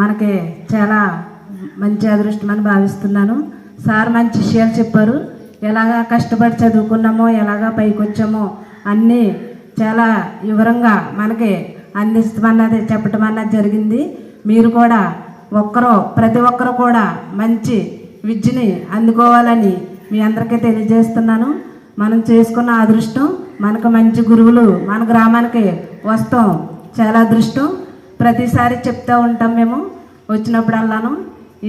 మనకి చాలా మంచి అదృష్టం అని భావిస్తున్నాను సార్ మంచి విషయాలు చెప్పారు ఎలాగా కష్టపడి చదువుకున్నామో ఎలాగా పైకి వచ్చామో అన్నీ చాలా వివరంగా మనకి అందిస్తామన్నది చెప్పటం అన్నది జరిగింది మీరు కూడా ఒక్కరో ప్రతి ఒక్కరు కూడా మంచి విద్యని అందుకోవాలని మీ అందరికీ తెలియజేస్తున్నాను మనం చేసుకున్న అదృష్టం మనకు మంచి గురువులు మన గ్రామానికి వస్తాం చాలా అదృష్టం ప్రతిసారి చెప్తూ ఉంటాం మేము వచ్చినప్పుడు అల్లాను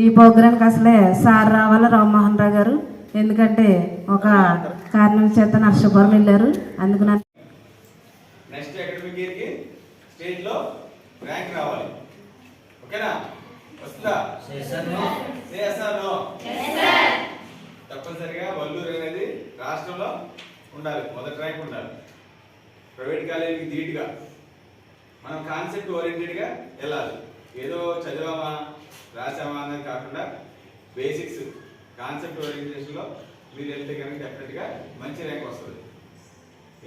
ఈ ప్రోగ్రాంకి అసలే సార్ రావాలి రామ్మోహన్ రావు గారు ఎందుకంటే ఒక కారణం చేత నర్సపురం వెళ్ళారు అందుకు తప్పనిసరిగా వల్లూరు అనేది రాష్ట్రంలో ఉండాలి మొదటి ర్యాంక్ ఉండాలి ప్రైవేట్ కాలేజీకి ధీటుగా మనం కాన్సెప్ట్ ఓరియంటెడ్గా వెళ్ళాలి ఏదో చదివామా రాసామా అనేది కాకుండా బేసిక్స్ కాన్సెప్ట్ ఓరియంటేషన్లో మీరు వెళ్తే కనుక డెఫినెట్గా మంచి ర్యాంక్ వస్తుంది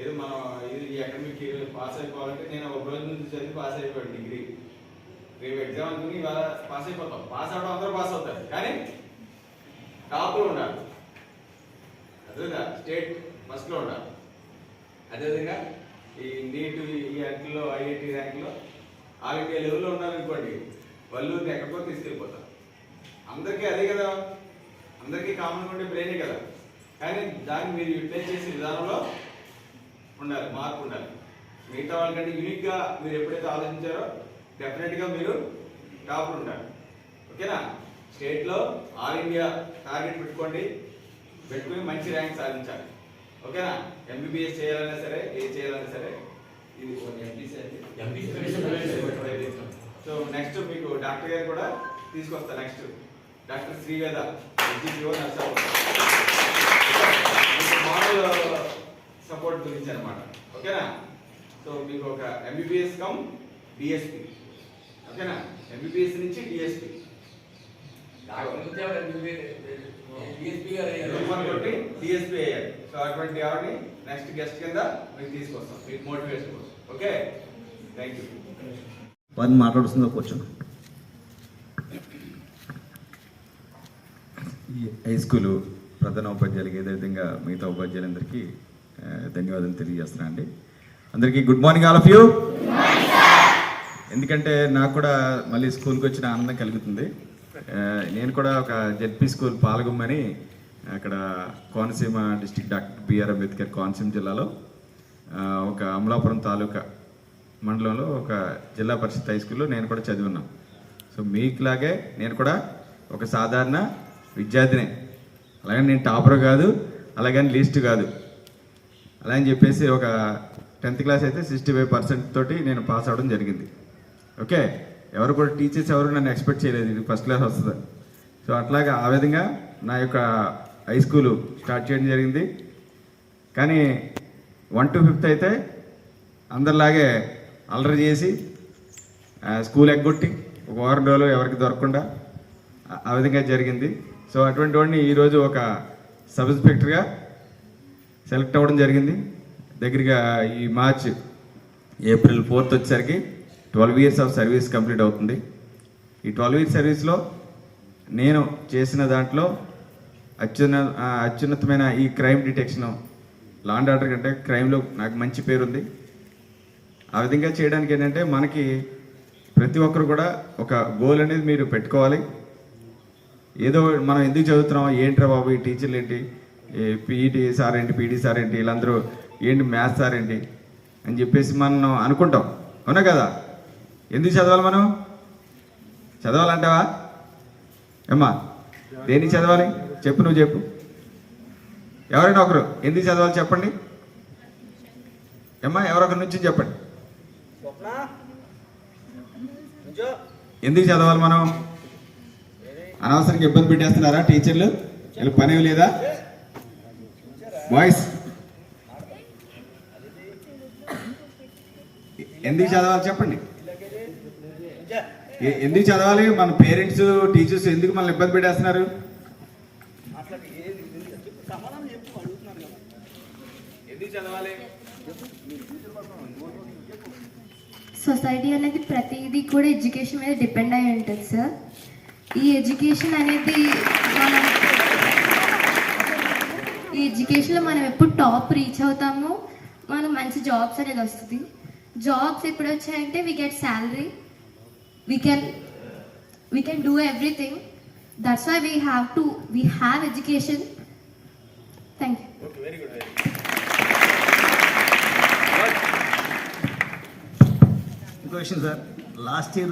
ఏదో మనం ఇది ఈ అకాడమిక్ ఇయర్ పాస్ అయిపోవాలంటే నేను ఒక రోజు నుంచి చదివి పాస్ అయిపోయాను డిగ్రీ రేపు ఎగ్జామ్ అనుకుని ఇవాళ పాస్ అయిపోతాం పాస్ అవడం అందరూ పాస్ అవుతారు కానీ టాప్లో ఉండాలి అదేవిధంగా స్టేట్ ఫస్ట్లో ఉండాలి అదేవిధంగా ఈ నీట్ ఈ ర్యాంకులో ఐఐటి ర్యాంకులో ఆల్రెడీ లెవెల్లో ఉన్నారనుకోండి వాళ్ళు ఎక్కడికో తీసుకెళ్ళిపోతారు అందరికీ అదే కదా అందరికీ కామన్ ఉండే బ్రెయిన్ కదా కానీ దాన్ని మీరు యూటిలైజ్ చేసే విధానంలో ఉండాలి మార్పు ఉండాలి మిగతా వాళ్ళకంటే యూనిక్గా మీరు ఎప్పుడైతే ఆలోచించారో డెఫినెట్గా మీరు టాపర్ ఉండాలి ఓకేనా స్టేట్లో ఆల్ ఇండియా టార్గెట్ పెట్టుకోండి పెట్టుకుని మంచి ర్యాంక్ సాధించాలి ఓకేనా ఎంబీబీఎస్ చేయాలన్నా సరే ఏ చేయాలన్నా సరే ఇది ఎంపీసీ సో నెక్స్ట్ మీకు డాక్టర్ గారు కూడా తీసుకొస్తా నెక్స్ట్ డాక్టర్ శ్రీవేద సపోర్ట్ గురించి అనమాట ఓకేనా సో మీకు ఒక ఎంబీబీఎస్ కమ్ డిఎస్పి ఓకేనా ఎంబీబీఎస్ నుంచి డిఎస్పి డిఎస్పి అయ్యారు సో అటువంటి నెక్స్ట్ గెస్ట్ కింద మీకు తీసుకొస్తాం మీకు మోటివేషన్ కోసం ఓకే థ్యాంక్ యూ పది మాట్లాడుతుందో కూర్చున్నాం ఈ హై స్కూలు ప్రధాన ఉపాధ్యాయులకి విధంగా మిగతా ఉపాధ్యాయులందరికీ ధన్యవాదాలు తెలియజేస్తున్నా అండి అందరికీ good morning all of you ఎందుకంటే నాకు కూడా మళ్ళీ స్కూల్కి వచ్చిన ఆనందం కలుగుతుంది నేను కూడా ఒక జెడ్పీ స్కూల్ పాల్గొమ్మని అక్కడ Konaseema district doctor B R Ambedkar Konaseema జిల్లాలో ఒక అమలాపురం తాలూకా మండలంలో ఒక జిల్లా పరిషత్ హై స్కూల్లో నేను కూడా చదివిన్నాను సో మీకులాగే నేను కూడా ఒక సాధారణ విద్యార్థినే అలాగని నేను టాపర్ కాదు అలాగని లీస్ట్ కాదు అలా అని చెప్పేసి ఒక టెన్త్ క్లాస్ అయితే సిక్స్టీ ఫైవ్ పర్సెంట్ తోటి నేను పాస్ అవ్వడం జరిగింది ఓకే ఎవరు కూడా టీచర్స్ ఎవరు నన్ను ఎక్స్పెక్ట్ చేయలేదు ఇది ఫస్ట్ క్లాస్ వస్తుంది సో అట్లాగా ఆ విధంగా నా యొక్క హై స్కూలు స్టార్ట్ చేయడం జరిగింది కానీ వన్ టు ఫిఫ్త్ అయితే అందరిలాగే అల్లరి చేసి స్కూల్ ఎగ్గొట్టి ఒక వారం రోజులు ఎవరికి దొరకకుండా ఆ విధంగా జరిగింది సో అటువంటి వాడిని ఈరోజు ఒక సబ్ ఇన్స్పెక్టర్గా సెలెక్ట్ అవ్వడం జరిగింది దగ్గరగా ఈ మార్చ్ ఏప్రిల్ ఫోర్త్ వచ్చేసరికి twelve years of service complete అవుతుంది ఈ ట్వెల్వ్ ఇయర్స్ సర్వీస్లో నేను చేసిన దాంట్లో అత్యున్న అత్యున్నతమైన ఈ క్రైమ్ డిటెక్షను లాండ్ ఆర్డర్ కంటే క్రైమ్లో నాకు మంచి పేరు ఉంది ఆ విధంగా చేయడానికి ఏంటంటే మనకి ప్రతి ఒక్కరు కూడా ఒక గోల్ అనేది మీరు పెట్టుకోవాలి ఏదో మనం ఎందుకు చదువుతున్నాం ఏంటి బాబు ఈ టీచర్లు ఏంటి పీఈటీ సార్ ఏంటి పీఈటీ సార్ ఏంటి వీళ్ళందరూ ఏంటి మ్యాథ్స్ సార్ ఏంటి అని చెప్పేసి మనం అనుకుంటాం అవునా కదా ఎందుకు చదవాలి మనం చదవాలంటావా ఏమ్మా దేనికి చదవాలి చెప్పు నువ్వు చెప్పు ఎవరైనా ఒకరు ఎందుకు చదవాలి చెప్పండి ఎమ్మా ఎవరొకరి నుంచి చెప్పండి ఎందుకు చదవాలి మనం అనవసరంగా ఇబ్బంది పెట్టేస్తున్నారా టీచర్లు వీళ్ళు పని లేదా వాయిస్ ఎందుకు చదవాలి చెప్పండి ఎందుకు చదవాలి మన పేరెంట్స్ టీచర్స్ ఎందుకు మనల్ని ఇబ్బంది పెట్టేస్తున్నారు సొసైటీ అనేది ప్రతిదీ కూడా ఎడ్యుకేషన్ మీద డిపెండ్ అయి ఉంటుంది సార్ ఈ ఎడ్యుకేషన్ అనేది మనం ఈ ఎడ్యుకేషన్లో మనం ఎప్పుడు టాప్ రీచ్ అవుతాము మనం మంచి జాబ్స్ అనేది వస్తుంది జాబ్స్ ఎప్పుడు వచ్చాయంటే we get salary we can we can do everything That's why we have education. Thank you. Okay, very good. Very good. Question, sir. Last year,